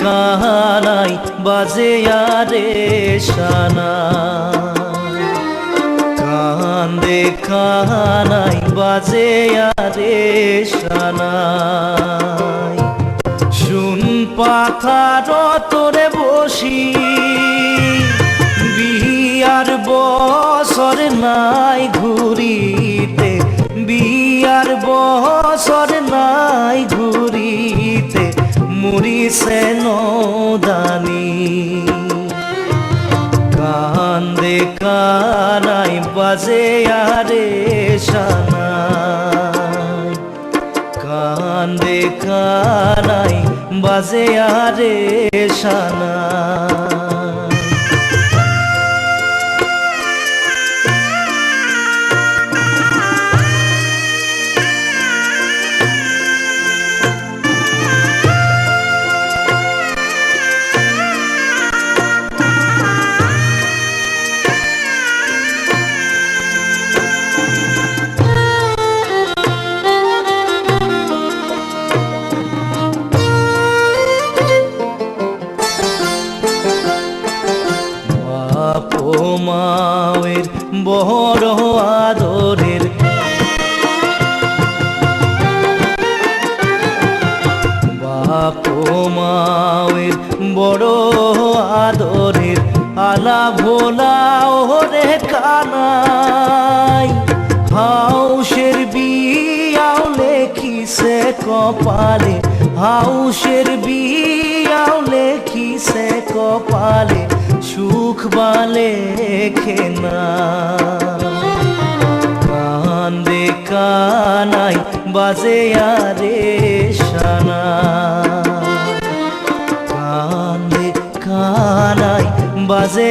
কানাই বাজে আরে সানা কান্দে কানাই বাজে আরে সানাই শুন পাথার তোরে বসি, বিয়ার বছর নাই ঘুরিতে। বিয়ার বছর মুড়িছে নদানি কান্দে কানাই বাজে আরে সানাই কান্দে কানাই বাজে আরে সানাই মায়ের বড় আদরের। বাপ মায়ের বড় আদরের আলা ভোলা ওরে কানাই। হাউসের বিয়াও লেখিছে কপালে। হাউসের বিয়াও লেখিছে কপালে সুখ বালে খেনা? কান্দে কানাই, বাজে আরে সানা কান্দে কানাই, বাজে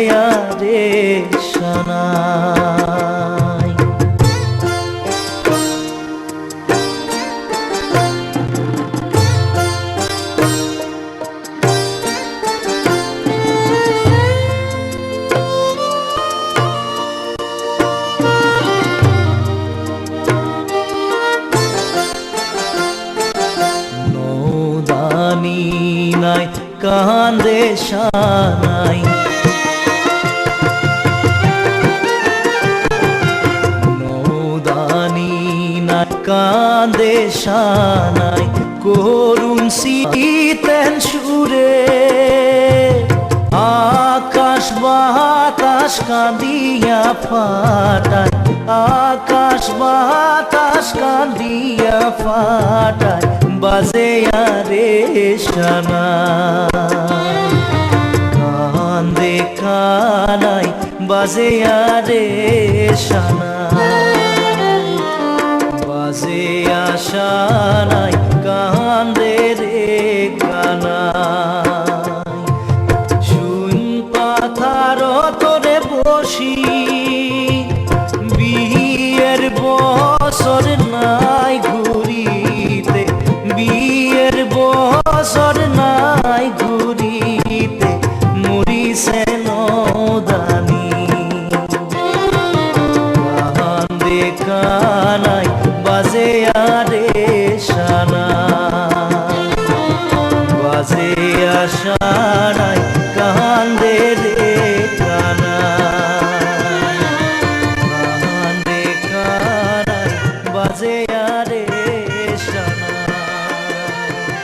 কান্দে সানাই। নৌদানি নাই কান্দে সানাই, করুণ শীতেন সুরে। আকাশ বাতাস কাঁদিয়া ফাটায়, আকাশ বাতাস কাঁদিয়া ফাটায়, বাজে আরে সানা কান্দে কানাই বাজে আরে সানা বাজে আশা নাই কান্দে রে কানাই শুন পাথার তোরে বসি বিয়ের বছর নাই